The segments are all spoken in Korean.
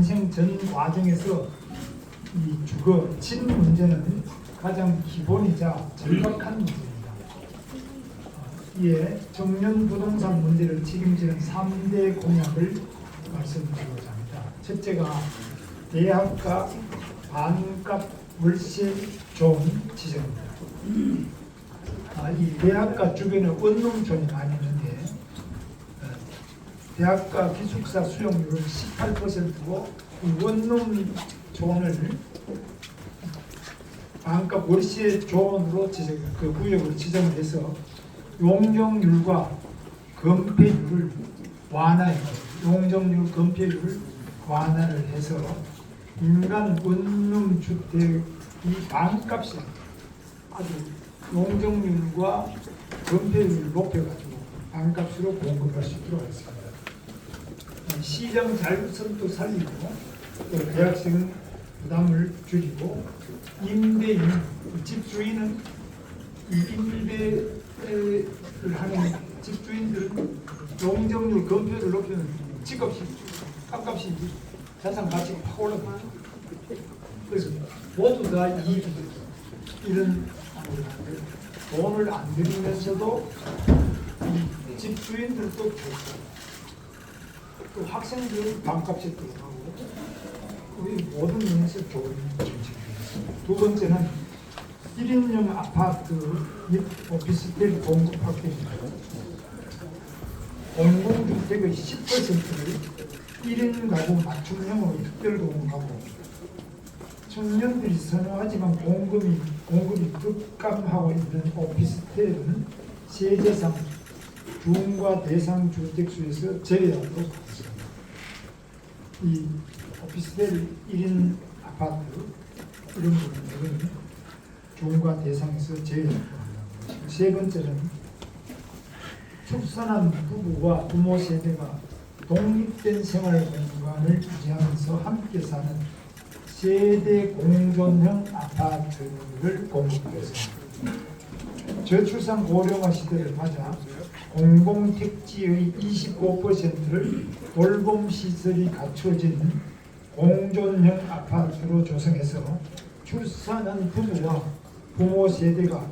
인생 전 과정에서 이 주거 친 문제는 가장 기본이자 절박한 문제입니다. 어, 이에 청년 부동산 문제를 책임지는 3대 공약을 말씀드리고자 합니다. 첫째가 대학가 반값 월세 존 지정입니다. 아, 이 대학가 주변에 원룸촌이 어, 대학가 기숙사 수용률은 18%고 이 원룸 존을 반값 월세 존으로 지정 그 구역으로 지정을 해서 용적률과 건폐율을 완화해 용적률 건폐율을 완화를 해서 인간 원룸 주택이 반값이 아주 용적률과 건폐율을 높여가지고 반값으로 공급할 수 있도록 하겠습니다. 시장 자율성도 살리고 또 대학생 부담을 줄이고 임대인 집주인은 이 임대를 하는 집주인들은 용적률 건폐율을 높이는 집값이 땅값이 자산 가치가 확 올라가. 그래서 모두 다 됩니다. 이런 돈을 안 들이면서도 이 집주인들도 또 학생들 반값이 들어가고 우리 모든 면에서 좋은 정책이겠습니다. 두 번째는 1인용 아파트 및 오피스텔 공급 확대입니다. 공공주택의 10%를 1인 가구 맞춤형으로 특별 공급하고 청년들이 선호하지만 공급이 공급이 급감하고 있는 오피스텔은 세제상 중과 대상 주택수에서 제외하도록 하겠습니다. 이 오피스텔 1인 아파트 이런 부분들은 중과 대상에서 제외하도록. 세 번째는 출산한 부부와 부모 세대가 독립된 생활 공간을 유지하면서 함께 사는 세대 공존형 아파트를 공급했습니다. 저출산 고령화 시대를 맞아 공공택지의 25%를 돌봄 시설이 갖춰진 공존형 아파트로 조성해서 출산한 부부와 부모 세대가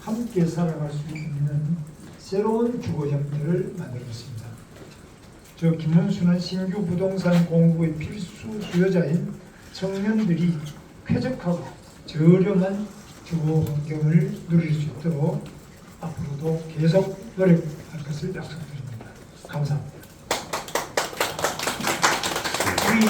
함께 살아갈 수 있는 새로운 주거 형태를 만들었습니다. 저 김문수는 신규 부동산 공급의 필수 수요자인 청년들이 쾌적하고 저렴한 주거 환경을 누릴 수 있도록 앞으로도 계속 노력 할 것을 약속드립니다. 감사합니다. 우리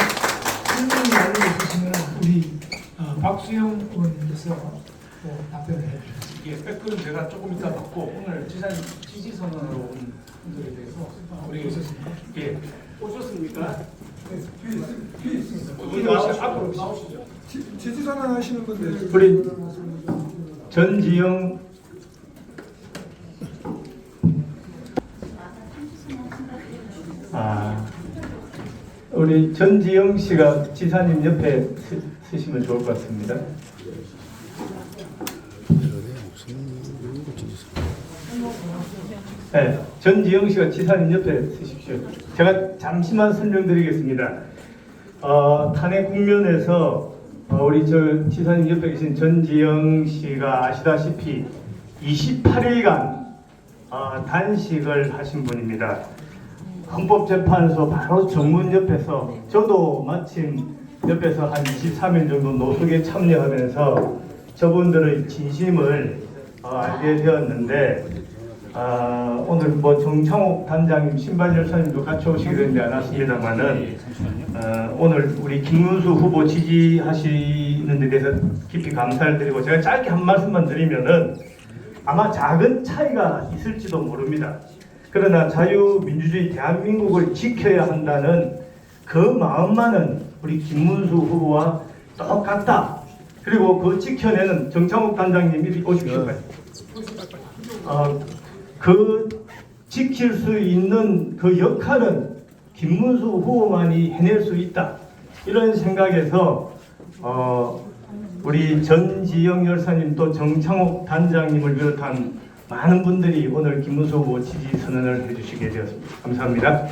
질문이 알려주시면 우리 어, 박수영 의원님께서 또 답변을 해주셨습니다. 이게 백글은 제가 조금 이따 받고 오늘 지산 지지 선언으로 온 분들에 대해서 우리 예 오셨습니까? 우리 앞으로 오시죠. 지지선언 하시는 건데 우리 전지영 아 우리 전지영 씨가 지사님 옆에 서, 서시면 좋을 것 같습니다. 네, 전지영 씨가 지사님 옆에 서십시오. 제가 잠시만 설명드리겠습니다. 어, 탄핵 국면에서 어, 우리 저 지사님 옆에 계신 전지영 씨가 아시다시피 28일간 어, 단식을 하신 분입니다. 헌법재판소 바로 정문 옆에서 저도 마침 옆에서 한 23일 정도 노숙에 참여하면서 저분들의 진심을 어, 알게 되었는데 아, 오늘 뭐 정창옥 단장님 신발 열사님도 같이 오시게 되지 않았습니다만은 어, 오늘 우리 김문수 후보 지지하시는 데 대해서 깊이 감사를 드리고 제가 짧게 한 말씀만 드리면은 아마 작은 차이가 있을지도 모릅니다. 그러나 자유민주주의 대한민국을 지켜야 한다는 그 마음만은 우리 김문수 후보와 똑같다. 그리고 그 지켜내는 정창욱 단장님이 오십시오. 어, 그 지킬 수 있는 그 역할은 김문수 후보만이 해낼 수 있다. 이런 생각에서 어, 우리 전지영 열사님 또 정창욱 단장님을 비롯한 많은 분들이 오늘 김무수 후보 지지 선언을 해주시게 되었습니다. 감사합니다.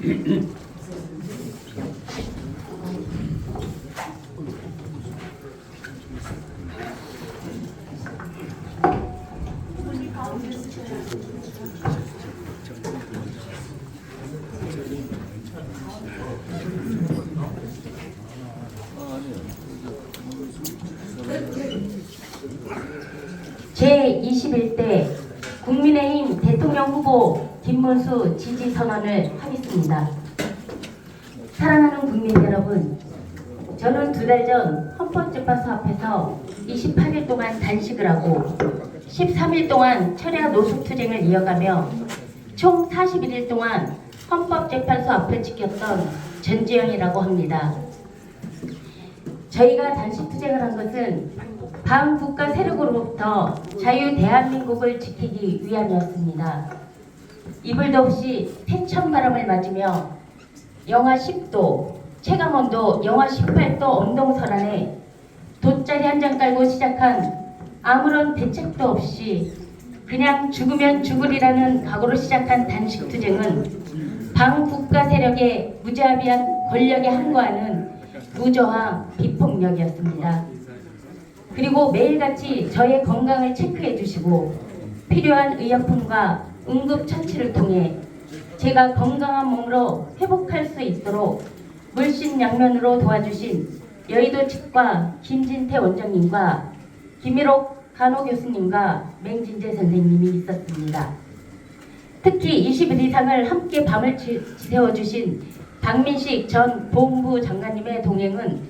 네, 후보 김문수 지지 선언을 하겠습니다. 사랑하는 국민 여러분, 저는 두 달 전 헌법재판소 앞에서 28일 동안 단식을 하고 13일 동안 철야 노숙투쟁을 이어가며 총 41일 동안 헌법재판소 앞을 지켰던 전지영이라고 합니다. 저희가 단식 투쟁을 한 것은 반국가 세력으로부터 자유 대한민국을 지키기 위함이었습니다. 이불도 없이 태천 바람을 맞으며 영하 10도, 체감온도 영하 18도 언동설 안에 돗자리 한 장 깔고 시작한 아무런 대책도 없이 그냥 죽으면 죽으리라는 각오로 시작한 단식 투쟁은 반국가 세력의 무자비한 권력에 항거하는 무저항 비폭력이었습니다. 그리고 매일같이 저의 건강을 체크해 주시고 필요한 의약품과 응급처치를 통해 제가 건강한 몸으로 회복할 수 있도록 물신양면으로 도와주신 여의도 치과 김진태 원장님과 김일옥 간호 교수님과 맹진재 선생님이 있었습니다. 특히 20일 이상을 함께 밤을 지- 지새워주신 박민식 전 보훈부 장관님의 동행은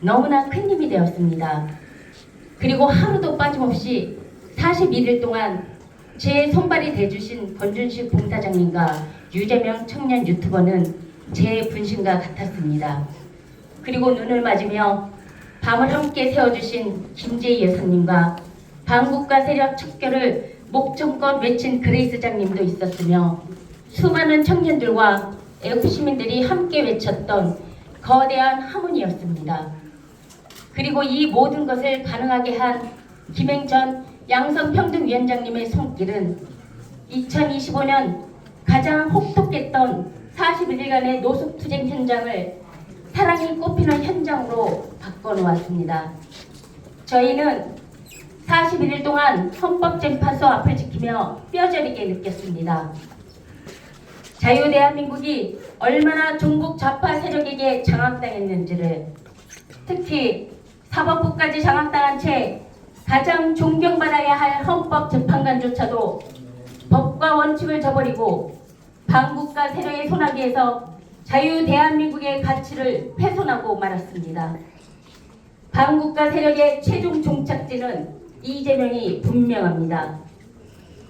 너무나 큰 힘이 되었습니다. 그리고 하루도 빠짐없이 41일 동안 제 손발이 돼주신 권준식 봉사장님과 유재명 청년 유튜버는 제 분신과 같았습니다. 그리고 눈을 맞으며 밤을 함께 세워주신 김재희 여사님과 반국가 세력 척결을 목청껏 외친 그레이스장님도 있었으며 수많은 청년들과 애국 시민들이 함께 외쳤던 거대한 하모니였습니다. 그리고 이 모든 것을 가능하게 한 김행전 양성평등위원장님의 손길은 2025년 가장 혹독했던 41일간의 노숙투쟁 현장을 사랑이 꽃피는 현장으로 바꿔놓았습니다. 저희는 41일 동안 헌법재판소 앞을 지키며 뼈저리게 느꼈습니다. 자유대한민국이 얼마나 종북 좌파 세력에게 장악당했는지를 특히 사법부까지 장악당한 채 가장 존경받아야 할 헌법재판관조차도 법과 원칙을 저버리고 반국가 세력의 손아귀에서 자유 대한민국의 가치를 훼손하고 말았습니다. 반국가 세력의 최종 종착지는 이재명이 분명합니다.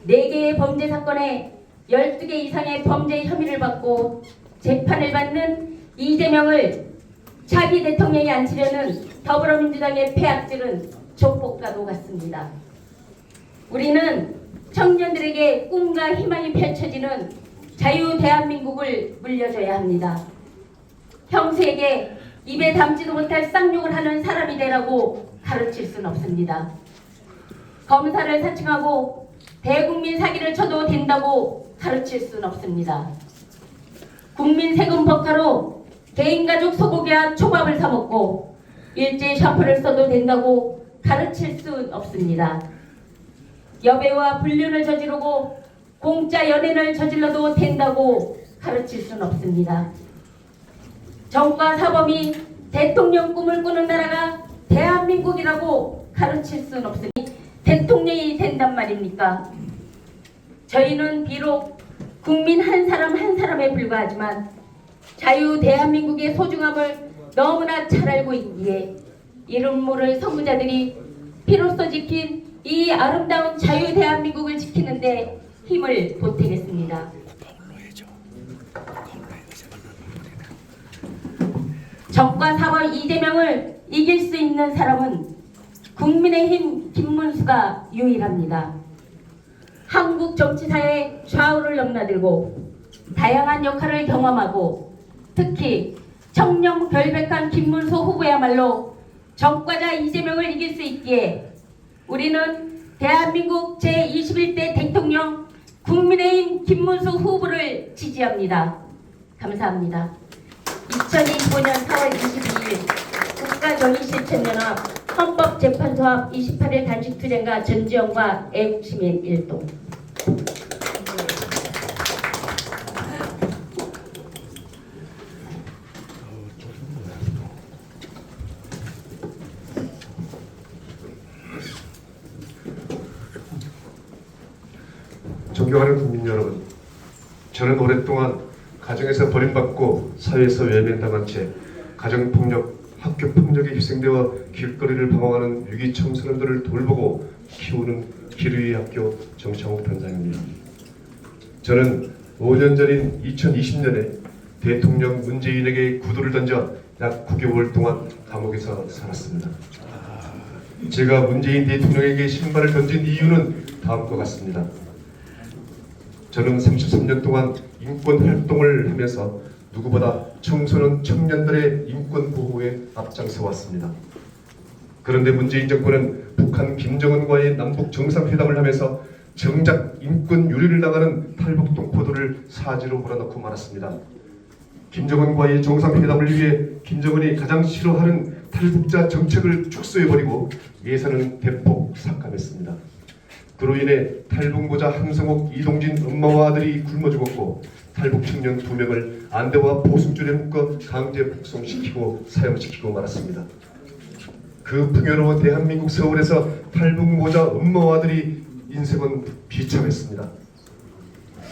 4개의 범죄 사건에 12개 이상의 범죄 혐의를 받고 재판을 받는 이재명을 차기 대통령이 앉히려는 더불어민주당의 폐악질은 족복과도 같습니다. 우리는 청년들에게 꿈과 희망이 펼쳐지는 자유 대한민국을 물려줘야 합니다. 형세에게 입에 담지도 못할 쌍욕을 하는 사람이 되라고 가르칠 순 없습니다. 검사를 사칭하고 대국민 사기를 쳐도 된다고 가르칠 순 없습니다. 국민 세금 법가로 개인 가족 소고기와 초밥을 사 먹고 일제 샤프를 써도 된다고 가르칠 순 없습니다. 여배우와 불륜을 저지르고 공짜 연애를 저질러도 된다고 가르칠 순 없습니다. 정과 사범이 대통령 꿈을 꾸는 나라가 대한민국이라고 가르칠 순 없으니 대통령이 된단 말입니까? 저희는 비록 국민 한 사람 한 사람에 불과하지만 자유 대한민국의 소중함을 너무나 잘 알고 있기에 이름 모를 선구자들이 피로써 지킨 이 아름다운 자유 대한민국을 지키는데 힘을 보태겠습니다. 정과 사범 이재명을 이길 수 있는 사람은 국민의힘 김문수가 유일합니다. 한국 정치사의 좌우를 넘나들고 다양한 역할을 경험하고 특히 청렴 결백한 김문수 후보야말로 정과자 이재명을 이길 수 있기에 우리는 대한민국 제21대 대통령 국민의힘 김문수 후보를 지지합니다. 감사합니다. 2025년 4월 22일 국가정의실천연합 헌법재판소합 28일 단식 투쟁가 전지영과 애국시민 일동 존경하는 국민 여러분, 저는 오랫동안 가정에서 버림받고 사회에서 외면당한 채 가정폭력, 학교폭력에 희생되어 길거리를 방황하는 위기 청 소년들을 돌보고 키우는 기르이 학교 정창욱 단장입니다. 저는 5년 전인 2020년에 대통령 문재인에게 구두를 던져 약 9개월 동안 감옥에서 살았습니다. 제가 문재인 대통령에게 신발을 던진 이유는 다음과 같습니다. 저는 33년 동안 인권 활동을 하면서 누구보다 청소년 청년들의 인권 보호에 앞장서 왔습니다. 그런데 문재인 정부는 북한 김정은과의 남북 정상회담을 하면서 정작 인권 유리를 나가는 탈북 동포들을 사지로 몰아넣고 말았습니다. 김정은과의 정상회담을 위해 김정은이 가장 싫어하는 탈북자 정책을 축소해버리고 예산은 대폭 삭감했습니다. 그로 인해 탈북모자 한성옥, 이동진 엄마와 아들이 굶어 죽었고 탈북 청년 두 명을 안대와 보승줄에 묶어 강제 북송시키고 사형시키고 말았습니다. 그 풍요로운 대한민국 서울에서 탈북모자 엄마와 아들이 인생은 비참했습니다.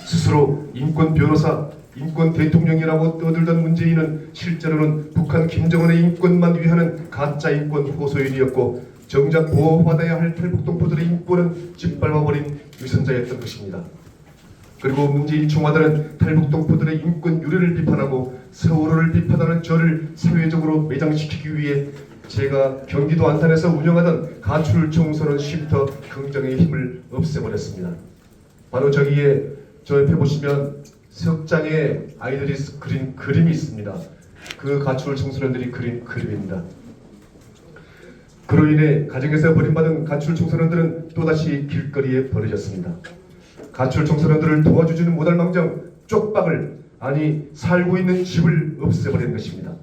스스로 인권 변호사, 인권 대통령이라고 떠들던 문재인은 실제로는 북한 김정은의 인권만 위하는 가짜 인권 호소인이었고 정작 보호받아야 할 탈북동포들의 인권은 짓밟아버린 위선자였던 것입니다. 그리고 문재인 청와대는 탈북동포들의 인권 유례를 비판하고 세월호를 비판하는 저를 사회적으로 매장시키기 위해 제가 경기도 안산에서 운영하던 가출 청소년 쉼터 긍정의 힘을 없애버렸습니다. 바로 저기에 저 옆에 보시면 석장에 아이들이 그린 그림이 있습니다. 그 가출 청소년들이 그린 그림입니다. 그로 인해 가정에서 버림받은 가출 청소년들은 또다시 길거리에 버려졌습니다. 가출 청소년들을 도와주지는 못할 망정 쪽박을 아니 살고 있는 집을 없애버린 것입니다.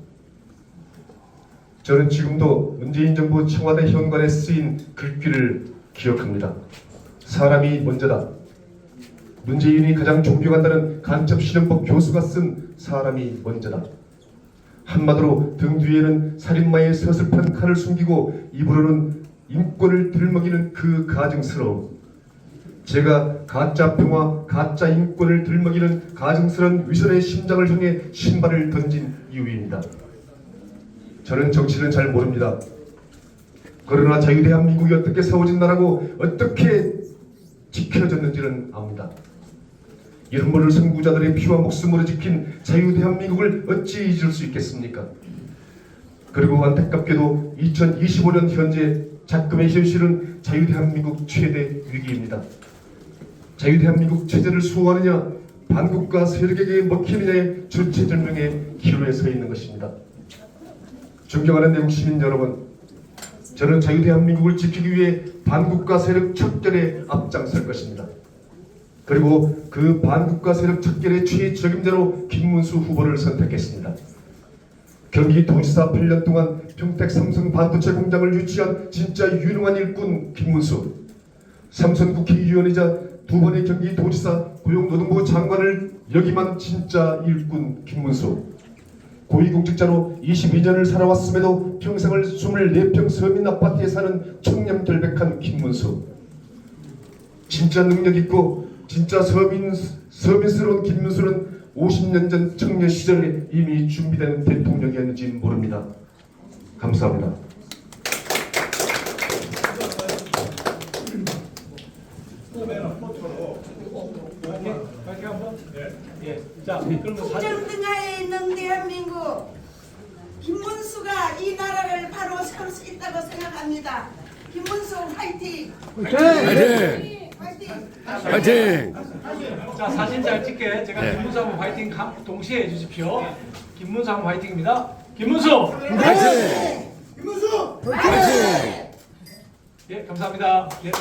저는 지금도 문재인 정부 청와대 현관에 쓰인 글귀를 기억합니다. 사람이 먼저다. 문재인이 가장 존경한다는 간첩실현법 교수가 쓴 사람이 먼저다. 한마디로 등 뒤에는 살인마의 서슬픈 칼을 숨기고 입으로는 인권을 들먹이는 그 가증스러움. 제가 가짜 평화, 가짜 인권을 들먹이는 가증스러운 위선의 심장을 향해 신발을 던진 이유입니다. 저는 정치는 잘 모릅니다. 그러나 자유대한민국이 어떻게 세워진 나라고 어떻게 지켜졌는지는 압니다. 이런 모를 선구자들의 피와 목숨으로 지킨 자유 대한민국을 어찌 잊을 수 있겠습니까? 그리고 안타깝게도 2025년 현재 작금의 현실은 자유 대한민국 최대 위기입니다. 자유 대한민국 체제를 수호하느냐 반국가 세력에게 먹히느냐의 주체절명의 기로에 서 있는 것입니다. 존경하는 내국 시민 여러분, 저는 자유 대한민국을 지키기 위해 반국가 세력 척결에 앞장설 것입니다. 그리고 그 반국가 세력 척결의 최적임자로 김문수 후보를 선택했습니다. 경기 도지사 8년 동안 평택 삼성 반도체 공장을 유치한 진짜 유능한 일꾼 김문수 삼선 국회의원이자 두 번의 경기 도지사 고용노동부 장관을 역임한 진짜 일꾼 김문수 고위공직자로 22년을 살아왔음에도 평생을 24평 서민 아파트에 사는 청렴 결백한 김문수 진짜 능력 있고 진짜 서민 서민스러운 김문수는 50년 전 청년 시절에 이미 준비된 대통령이었는지 모릅니다. 감사합니다. 국정등하에 있는 대한민국 김문수가 이 나라를 바로 세울 수 있다고 생각합니다. 김문수 화이팅! 화이팅! 화이팅! 화이팅! 자 사진 잘 찍게 제가 김문수 한번 화이팅 감- 동시에 해주십시오. 김문수 한번 화이팅입니다. 김문수 화이팅! 화이팅! 예 감사합니다. 예.